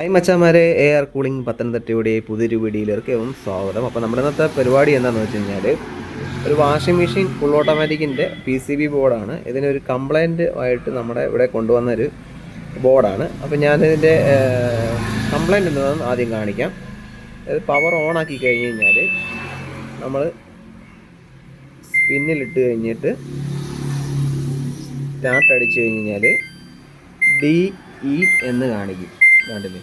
Hi മച്ചാമാരെ. A R cooling പത്തനംതിട്ടയുടെ പുതിയൊരു വീഡിയോയിലേക്ക് സ്വാഗതം. അപ്പോൾ നമ്മുടെ ഇന്നത്തെ പരിപാടി എന്താണെന്ന് വെച്ച് കഴിഞ്ഞാൽ ഒരു വാഷിംഗ് മെഷീൻ ഫുൾ ഓട്ടോമാറ്റിക്കിന്റെ പി സി ബി ബോർഡാണ് ഇതിനൊരു കംപ്ലൈന്റ് ആയിട്ട് നമ്മുടെ ഇവിടെ കൊണ്ടുവന്നൊരു ബോർഡാണ് അപ്പോൾ ഞാനിതിന്റെ കംപ്ലൈന്റ് എന്താണെന്ന് ആദ്യം കാണിക്കാം. ഇത് പവർ ഓൺ ആക്കി കഴിഞ്ഞ് കഴിഞ്ഞാൽ നമ്മൾ സ്പിന്നിലിട്ട് കഴിഞ്ഞിട്ട് സ്റ്റാർട്ട് അടിച്ച് കഴിഞ്ഞ് കഴിഞ്ഞാൽ ഡി ഇ എന്ന് കാണിക്കും. കണ്ടില്ലേ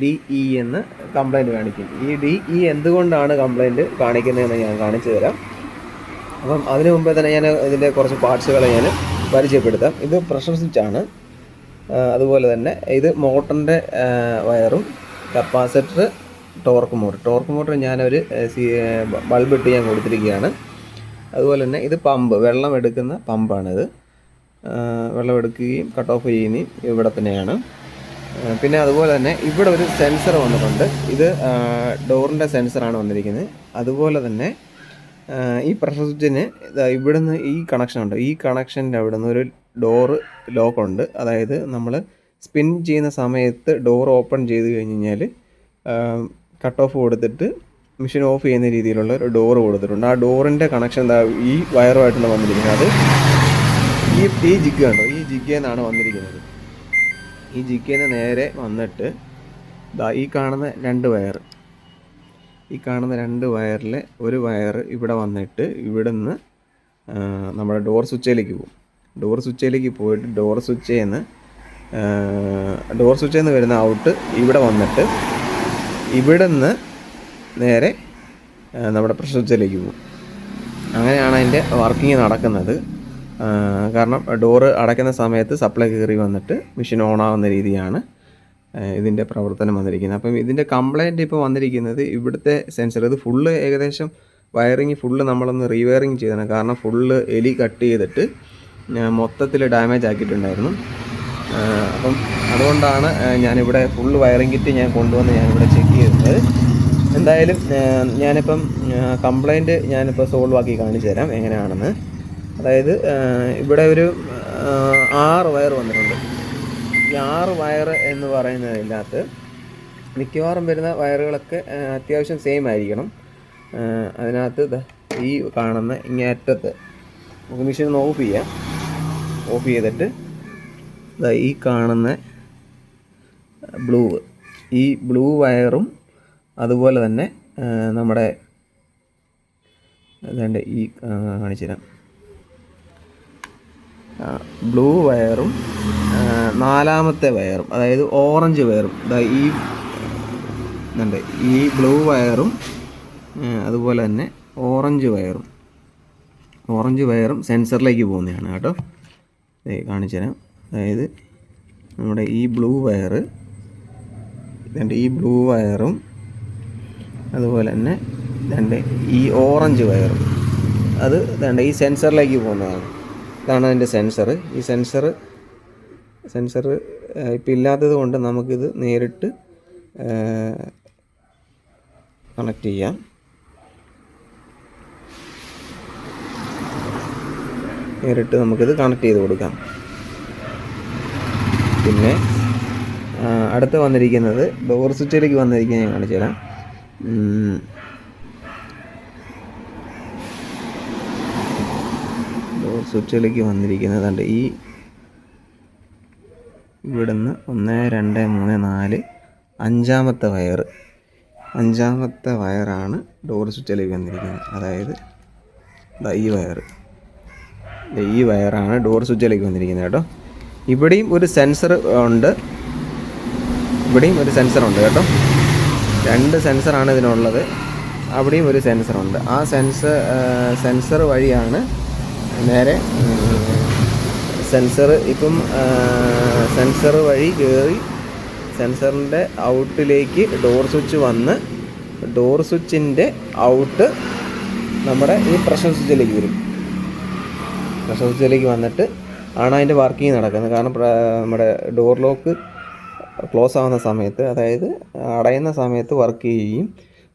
ഡി ഇ എന്ന് കംപ്ലൈന്റ് കാണിക്കും. ഈ ഡി ഇ എന്തുകൊണ്ടാണ് കംപ്ലൈന്റ് കാണിക്കുന്നതെന്ന് ഞാൻ കാണിച്ചു തരാം. അപ്പം അതിനു മുമ്പേ തന്നെ ഞാൻ ഇതിന്റെ കുറച്ച് പാർട്സുകളെ ഞാൻ പരിചയപ്പെടുത്താം. ഇത് പ്രഷർ സ്വിച്ചാണ്. അതുപോലെ തന്നെ ഇത് മോട്ടറിന്റെ വയറും capacitor torque motor. Torque motor ഞാനൊരു സി ബൾബിട്ട് ഞാൻ കൊടുത്തിരിക്കുകയാണ്. അതുപോലെ തന്നെ ഇത് പമ്പ് വെള്ളം എടുക്കുന്ന പമ്പാണിത്. വെള്ളം എടുക്കുകയും കട്ട് ഓഫ് ചെയ്യുകയും ഇവിടെ തന്നെയാണ്. പിന്നെ അതുപോലെ തന്നെ ഇവിടെ ഒരു സെൻസർ വന്നിട്ടുണ്ട്. ഇത് ഡോറിന്റെ സെൻസറാണ് വന്നിരിക്കുന്നത്. അതുപോലെ തന്നെ ഈ പ്രഷർ സ്വിച്ചിന് ഇവിടുന്ന് ഈ കണക്ഷൻ ഉണ്ട്. ഈ കണക്ഷന്റെ അവിടെ നിന്ന് ഒരു ഡോറ് ലോക്കുണ്ട് അതായത് നമ്മൾ സ്പിൻ ചെയ്യുന്ന സമയത്ത് ഡോർ ഓപ്പൺ ചെയ്ത് കഴിഞ്ഞ് കഴിഞ്ഞാൽ കട്ട് ഓഫ് കൊടുത്തിട്ട് മെഷീൻ ഓഫ് ചെയ്യുന്ന രീതിയിലുള്ള ഒരു ഡോറ് കൊടുത്തിട്ടുണ്ട്. ആ ഡോറിന്റെ കണക്ഷൻ എന്താ ഈ വയറുമായിട്ടാണ് വന്നിരിക്കുന്നത്. അത് ഈ ഈ ജിഗ് കണ്ടോ? ഈ ജിഗേന്നാണ് വന്നിരിക്കുന്നത്. ഈ ജിഗേന്ന് നേരെ വന്നിട്ട് ദാ ഈ കാണുന്ന രണ്ട് വയർ ഈ കാണുന്ന രണ്ട് വയറിൽ ഒരു വയർ ഇവിടെ വന്നിട്ട് ഇവിടെ നിന്ന് നമ്മുടെ ഡോർ സ്വിച്ചയിലേക്ക് പോകും. ഡോർ സ്വിച്ചയിലേക്ക് പോയിട്ട് ഡോർ സ്വിച്ചിൽ നിന്ന് ഡോർ സ്വിച്ചിൽ വരുന്ന ഔട്ട് ഇവിടെ വന്നിട്ട് ഇവിടെ നിന്ന് നേരെ നമ്മുടെ പ്രഷർ സ്വിച്ചിലേക്ക് പോകും. അങ്ങനെയാണ് അതിന്റെ വർക്കിംഗ് നടക്കുന്നത്. കാരണം ഡോറ് അടയ്ക്കുന്ന സമയത്ത് സപ്ലൈ കയറി വന്നിട്ട് മെഷീൻ ഓൺ ആവുന്ന രീതിയാണ് ഇതിന്റെ പ്രവർത്തനം വന്നിരിക്കുന്നത്. അപ്പം ഇതിന്റെ കംപ്ലൈന്റ് ഇപ്പോൾ വന്നിരിക്കുന്നത് ഇവിടുത്തെ സെൻസർ ഇത് ഫുള്ള് ഏകദേശം വയറിങ് ഫുള്ള് നമ്മളൊന്ന് റീവയറിങ് ചെയ്തതാണ്. കാരണം ഫുള്ള് എലി കട്ട് ചെയ്തിട്ട് മൊത്തത്തിൽ ഡാമേജ് ആക്കിയിട്ടുണ്ടായിരുന്നു. അപ്പം അതുകൊണ്ടാണ് ഞാനിവിടെ ഫുള്ള് വയറിംഗ് കിറ്റ് ഞാൻ കൊണ്ടുവന്ന് ഞാനിവിടെ ചെക്ക് ചെയ്തത് എന്തായാലും ഞാനിപ്പം കംപ്ലൈന്റ് ഞാനിപ്പോൾ സോൾവ് ആക്കി കാണിച്ചു തരാം എങ്ങനെയാണെന്ന്. അതായത് ഇവിടെ ഒരു ആറ് വയർ വന്നിട്ടുണ്ട്. ഈ ആറ് വയർ എന്ന് പറയുന്നതിനകത്ത് മിക്കവാറും വരുന്ന വയറുകളൊക്കെ അത്യാവശ്യം സെയിം ആയിരിക്കണം. അതിനകത്ത് ഈ കാണുന്ന ഇങ്ങേറ്റത്ത് നമുക്ക് മെഷീൻ ഒന്ന് ഓഫ് ചെയ്യാം. ഓഫ് ചെയ്തിട്ട് ഈ കാണുന്ന ബ്ലൂ ഈ ബ്ലൂ വയറും അതുപോലെ തന്നെ നമ്മുടെ അതുകൊണ്ട് ഈ കാണിച്ചു തരാം ബ്ലൂ വയറും നാലാമത്തെ വയറും അതായത് ഓറഞ്ച് വയറും ഈ ഇതുണ്ട് ഈ ബ്ലൂ വയറും അതുപോലെ തന്നെ ഓറഞ്ച് വയറും ഓറഞ്ച് വയറും സെൻസറിലേക്ക് പോകുന്നതാണ് കേട്ടോ. കാണിച്ചു തരാം. അതായത് നമ്മുടെ ഈ ബ്ലൂ വയറ് ഇതുണ്ട് ഈ ബ്ലൂ വയറും അതുപോലെ തന്നെ ഇതുണ്ട് ഈ ഓറഞ്ച് വയറും. അത് ഇതുണ്ട് ഈ സെൻസറിലേക്ക് പോകുന്നതാണ്. ഇതാണ് അതിന്റെ സെൻസർ ഈ സെൻസർ സെൻസർ ഇപ്പം ഇല്ലാത്തത് കൊണ്ട് നമുക്കിത് നേരിട്ട് കണക്ട് ചെയ്യാം. നേരിട്ട് നമുക്കിത് കണക്ട് ചെയ്ത് കൊടുക്കാം. പിന്നെ അടുത്ത് വന്നിരിക്കുന്നത് ഡോർ സ്വിച്ചിലേക്ക് വന്നിരിക്കുന്നത് ഞാൻ കാണിച്ചു തരാം ഉം. വന്നിരിക്കുന്നത് സ്വിച്ചിലേക്ക് വന്നിരിക്കുന്നതുണ്ട് ഈ ഇവിടുന്ന് ഒന്ന് രണ്ട് മൂന്ന് നാല് അഞ്ചാമത്തെ വയർ. അഞ്ചാമത്തെ വയറാണ് ഡോർ സ്വിച്ചിലേക്ക് വന്നിരിക്കുന്നത്. അതായത് ഈ വയർ. ഈ വയറാണ് ഡോർ സ്വിച്ചിലേക്ക് വന്നിരിക്കുന്നത് കേട്ടോ. ഇവിടെയും ഒരു സെൻസർ ഉണ്ട്. ഇവിടെയും ഒരു സെൻസർ ഉണ്ട് കേട്ടോ. രണ്ട് സെൻസറാണ് ഇതിനുള്ളത്. അവിടെയും ഒരു സെൻസർ ഉണ്ട്. ആ സെൻസർ സെൻസർ വഴിയാണ് നേരെ സെൻസർ ഇപ്പം സെൻസർ വഴി കയറി സെൻസറിന്റെ ഔട്ടിലേക്ക് ഡോർ സ്വിച്ച് വന്ന് ഡോർ സ്വിച്ചിന്റെ ഔട്ട് നമ്മുടെ ഈ പ്രഷർ സ്വിച്ചിലേക്ക് വരും. പ്രഷർ സ്വിച്ചിലേക്ക് വന്നിട്ട് ആണ് അതിന്റെ വർക്കിംഗ് നടക്കുന്നത്. കാരണം നമ്മുടെ ഡോർ ലോക്ക് ക്ലോസ് ആവുന്ന സമയത്ത് അതായത് അടയുന്ന സമയത്ത് വർക്ക് ചെയ്യുകയും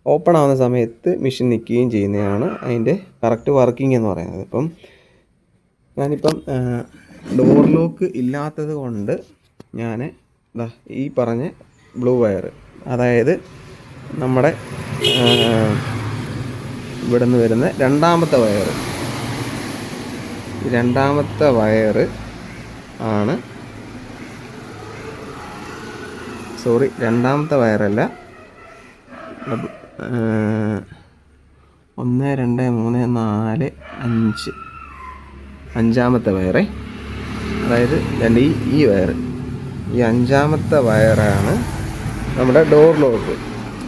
ഓപ്പൺ ആവുന്ന സമയത്ത് മെഷീൻ നിൽക്കുകയും ചെയ്യുന്നതാണ് അതിന്റെ കറക്റ്റ് വർക്കിംഗ് എന്ന് പറയുന്നത്. ഇപ്പം ഞാനിപ്പം ഡോർ ലോക്ക് ഇല്ലാത്തത് കൊണ്ട് ഞാൻ ഈ പറഞ്ഞ ബ്ലൂ വയർ അതായത് നമ്മുടെ ഇവിടെ നിന്ന് വരുന്ന രണ്ടാമത്തെ വയർ രണ്ടാമത്തെ വയർ ആണ് സോറി രണ്ടാമത്തെ വയറല്ല ഒന്ന് രണ്ട് മൂന്ന് നാല് അഞ്ച്. അഞ്ചാമത്തെ വയറേ. അതായത് രണ്ട് ഈ ഈ വയർ ഈ അഞ്ചാമത്തെ വയറാണ് നമ്മുടെ ഡോർ ലോക്ക്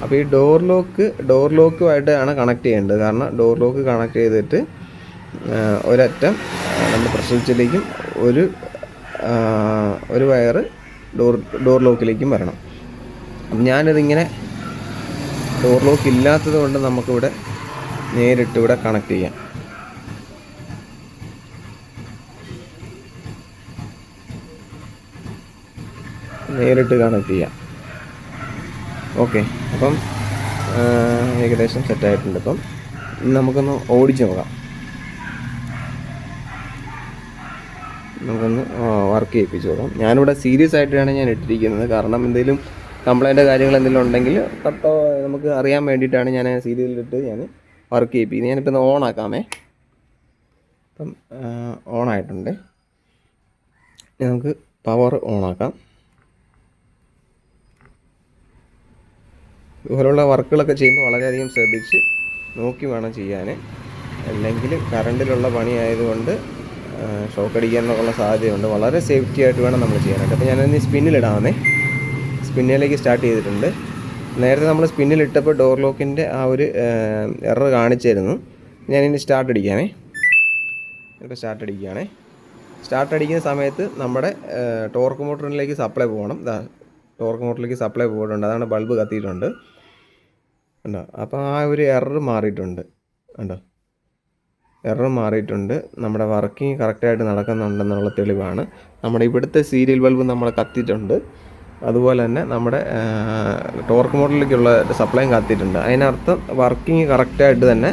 അപ്പോൾ ഈ ഡോർ ലോക്ക് ഡോർ ലോക്കുമായിട്ടാണ് കണക്ട് ചെയ്യേണ്ടത്. കാരണം ഡോർ ലോക്ക് കണക്ട് ചെയ്തിട്ട് ഒരറ്റം നമ്മൾ പ്രഷർ ഒരു ഒരു വയറ് ഡോർ ഡോർ ലോക്കിലേക്കും വരണം. ഞാനിതിങ്ങനെ ഡോർ ലോക്ക് ഇല്ലാത്തത് കൊണ്ട് നമുക്കിവിടെ നേരിട്ട് ഇവിടെ കണക്ട് ചെയ്യാം. നേരിട്ട് കണക്ട് ചെയ്യാം. ഓക്കെ അപ്പം ഏകദേശം സെറ്റായിട്ടുണ്ട് അപ്പം നമുക്കൊന്ന് ഓടിച്ച് നോക്കാം. നമുക്കൊന്ന് വർക്ക് ചെയ്യിപ്പിച്ച് നോക്കാം. ഞാനിവിടെ സീരിയസ് ആയിട്ടാണ് ഞാൻ ഇട്ടിരിക്കുന്നത്. കാരണം എന്തെങ്കിലും കംപ്ലൈന്റ് കാര്യങ്ങൾ എന്തെങ്കിലും ഉണ്ടെങ്കിൽ കട്ടോ നമുക്ക് അറിയാൻ വേണ്ടിയിട്ടാണ് ഞാൻ സീരിയലിട്ട് ഞാൻ വർക്ക് ചെയ്യിപ്പിക്കുന്നത്. ഞാനിപ്പോൾ ഒന്ന് ഓൺ ആക്കാമേ. അപ്പം ഓൺ ആയിട്ടുണ്ട്. നമുക്ക് പവർ ഓൺ ആക്കാം. ഇതുപോലുള്ള വർക്കുകളൊക്കെ ചെയ്യുമ്പോൾ വളരെയധികം ശ്രദ്ധിച്ച് നോക്കി വേണം ചെയ്യാൻ. അല്ലെങ്കിൽ കറണ്ടിലുള്ള പണി ആയതുകൊണ്ട് ഷോക്ക് അടിക്കാനുള്ള സാധ്യതയുണ്ട്. വളരെ സേഫ്റ്റി ആയിട്ട് വേണം നമ്മൾ ചെയ്യാനായിട്ട്. അപ്പോൾ ഞാനിന്ന് സ്പിന്നിലിടാമെന്നേ സ്പിന്നിലേക്ക് സ്റ്റാർട്ട് ചെയ്തിട്ടുണ്ട്. നേരത്തെ നമ്മൾ സ്പിന്നിലിട്ടപ്പോൾ ഡോർ ലോക്കിന്റെ ആ ഒരു എറർ കാണിച്ചിരുന്നു. ഞാനിനി സ്റ്റാർട്ട് അടിക്കാനേ. ഇപ്പോൾ സ്റ്റാർട്ട് അടിക്കുകയാണേ. സ്റ്റാർട്ട് അടിക്കുന്ന സമയത്ത് നമ്മുടെ ടോർക്ക് മോട്ടറിലേക്ക് സപ്ലൈ പോകണം. ടോർക്ക് മോട്ടറിലേക്ക് സപ്ലൈ പോയിട്ടുണ്ട്. അതാണ് ബൾബ് കത്തിയിട്ടുണ്ട്. ഉണ്ടോ അപ്പോൾ ആ ഒരു എറർ മാറിയിട്ടുണ്ട്. ഉണ്ടോ എറർ മാറിയിട്ടുണ്ട്. നമ്മുടെ വർക്കിംഗ് കറക്റ്റായിട്ട് നടക്കുന്നുണ്ടെന്നുള്ള തെളിവാണ്. നമ്മുടെ ഇവിടുത്തെ സീരിയൽ ബൾബ് നമ്മൾ കത്തിയിട്ടുണ്ട്. അതുപോലെ തന്നെ നമ്മുടെ ടോർക്ക് മോഡലിലേക്കുള്ള സപ്ലൈയും കത്തിയിട്ടുണ്ട്. അതിനർത്ഥം വർക്കിംഗ് കറക്റ്റായിട്ട് തന്നെ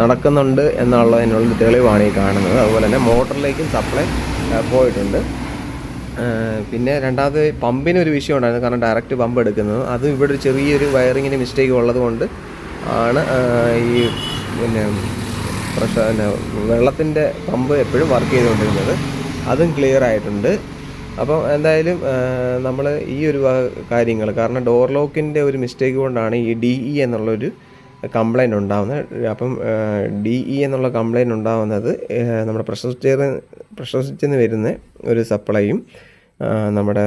നടക്കുന്നുണ്ട് എന്നുള്ളതിനുള്ള തെളിവാണ് ഈ കാണുന്നത്. അതുപോലെ തന്നെ മോട്ടറിലേക്കും സപ്ലൈ പോയിട്ടുണ്ട്. പിന്നെ രണ്ടാമത് പമ്പിന് ഒരു വിഷയം ഉണ്ടായിരുന്നു. കാരണം ഡയറക്റ്റ് പമ്പ് എടുക്കുന്നത്. അത് ഇവിടെ ഒരു ചെറിയൊരു വയറിങ്ങിന് മിസ്റ്റേക്ക് ഉള്ളത് കൊണ്ട് ആണ് ഈ പിന്നെ പ്രഷർ പിന്നെ വെള്ളത്തിന്റെ പമ്പ് എപ്പോഴും വർക്ക് ചെയ്തുകൊണ്ടിരുന്നത്. അതും ക്ലിയർ ആയിട്ടുണ്ട്. അപ്പം എന്തായാലും നമ്മൾ ഈ ഒരു കാര്യങ്ങൾ കാരണം ഡോർ ലോക്കിന്റെ ഒരു മിസ്റ്റേക്ക് കൊണ്ടാണ് ഈ ഡി ഇ എന്നുള്ളൊരു കംപ്ലൈന്റ് ഉണ്ടാകുന്നത് അപ്പം ഡി ഇ എന്നുള്ള കംപ്ലൈന്റ് ഉണ്ടാകുന്നത് നമ്മുടെ പ്രഷർ സ്വിച്ചിൽ നിന്ന് വരുന്ന ഒരു സപ്ലൈയും നമ്മുടെ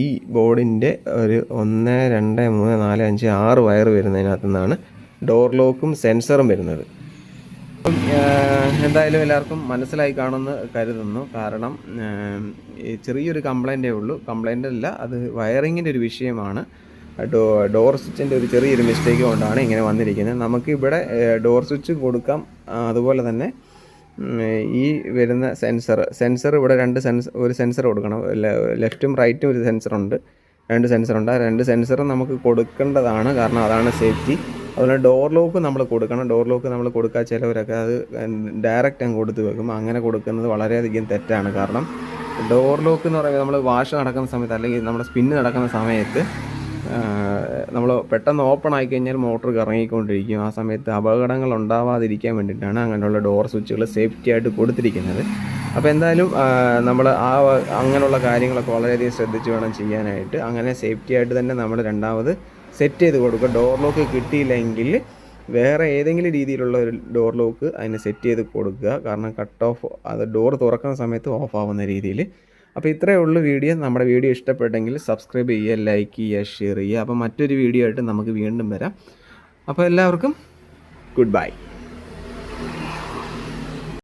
ഈ ബോർഡിന്റെ ഒരു ഒന്ന് രണ്ട് മൂന്ന് നാല് അഞ്ച് ആറ് വയർ വരുന്നതിനകത്തു നിന്നാണ് ഡോർ ലോക്കും സെൻസറും വരുന്നത്. എന്തായാലും എല്ലാവർക്കും മനസ്സിലായി കാണുമെന്ന് കരുതുന്നു. കാരണം ചെറിയൊരു കംപ്ലൈന്റേ ഉള്ളൂ. കംപ്ലൈന്റ് അല്ല അത് വയറിങ്ങിന്റെ ഒരു വിഷയമാണ്. ഡോ ഡോർ സ്വിച്ചിന്റെ ഒരു ചെറിയൊരു മിസ്റ്റേക്ക് കൊണ്ടാണ് ഇങ്ങനെ വന്നിരിക്കുന്നത്. നമുക്ക് ഇവിടെ ഡോർ സ്വിച്ച് കൊടുക്കാം. അതുപോലെ തന്നെ ഈ വരുന്ന സെൻസർ സെൻസർ ഇവിടെ രണ്ട് സെൻസർ ഒരു സെൻസർ കൊടുക്കണം. ലെഫ്റ്റും റൈറ്റും ഒരു സെൻസറുണ്ട് രണ്ട് സെൻസറുണ്ട് ആ രണ്ട് സെൻസറും നമുക്ക് കൊടുക്കേണ്ടതാണ്. കാരണം അതാണ് സേഫ്റ്റി അതുപോലെ ഡോർ ലോക്ക് നമ്മൾ കൊടുക്കണം. ഡോർ ലോക്ക് നമ്മൾ കൊടുക്കാൻ ചിലവരൊക്കെ അത് ഡയറക്റ്റ് അങ്ങ് കൊടുത്ത് വെക്കും. അങ്ങനെ കൊടുക്കുന്നത് വളരെയധികം തെറ്റാണ്. കാരണം ഡോർ ലോക്ക് എന്ന് പറയുമ്പോൾ നമ്മൾ വാഷ് നടക്കുന്ന സമയത്ത് അല്ലെങ്കിൽ നമ്മുടെ സ്പിന്ന് നടക്കുന്ന സമയത്ത് നമ്മൾ പെട്ടെന്ന് ഓപ്പൺ ആയി കഴിഞ്ഞാൽ മോട്ടർ കറങ്ങിക്കൊണ്ടിരിക്കും ആ സമയത്ത് അപകടങ്ങൾ ഉണ്ടാവാതിരിക്കാൻ വേണ്ടിയിട്ടാണ് അങ്ങനെയുള്ള ഡോർ സ്വിച്ചുകൾ സേഫ്റ്റി ആയിട്ട് കൊടുത്തിരിക്കുന്നത്. അപ്പോൾ എന്തായാലും നമ്മൾ ആ അങ്ങനെയുള്ള കാര്യങ്ങളൊക്കെ വളരെയധികം ശ്രദ്ധിച്ച് വേണം ചെയ്യാനായിട്ട്. അങ്ങനെ സേഫ്റ്റി ആയിട്ട് തന്നെ നമ്മൾ രണ്ടാമത് സെറ്റ് ചെയ്ത് കൊടുക്കുക. ഡോർ ലോക്ക് കിട്ടിയില്ലെങ്കിൽ വേറെ ഏതെങ്കിലും രീതിയിലുള്ള ഒരു ഡോർ ലോക്ക് അതിനെ സെറ്റ് ചെയ്ത് കൊടുക്കുക. കാരണം കട്ട് ഓഫ് അത് ഡോർ തുറക്കുന്ന സമയത്ത് ഓഫ് ആവുന്ന രീതിയിൽ അപ്പോൾ ഇത്രയേ ഉള്ളൂ വീഡിയോ. നമ്മുടെ വീഡിയോ ഇഷ്ടപ്പെട്ടെങ്കിൽ സബ്സ്ക്രൈബ് ചെയ്യുക ലൈക്ക് ചെയ്യുക ഷെയർ ചെയ്യുക. അപ്പോൾ മറ്റൊരു വീഡിയോ ആയിട്ട് നമുക്ക് വീണ്ടും വരാം. അപ്പോൾ എല്ലാവർക്കും ഗുഡ് ബൈ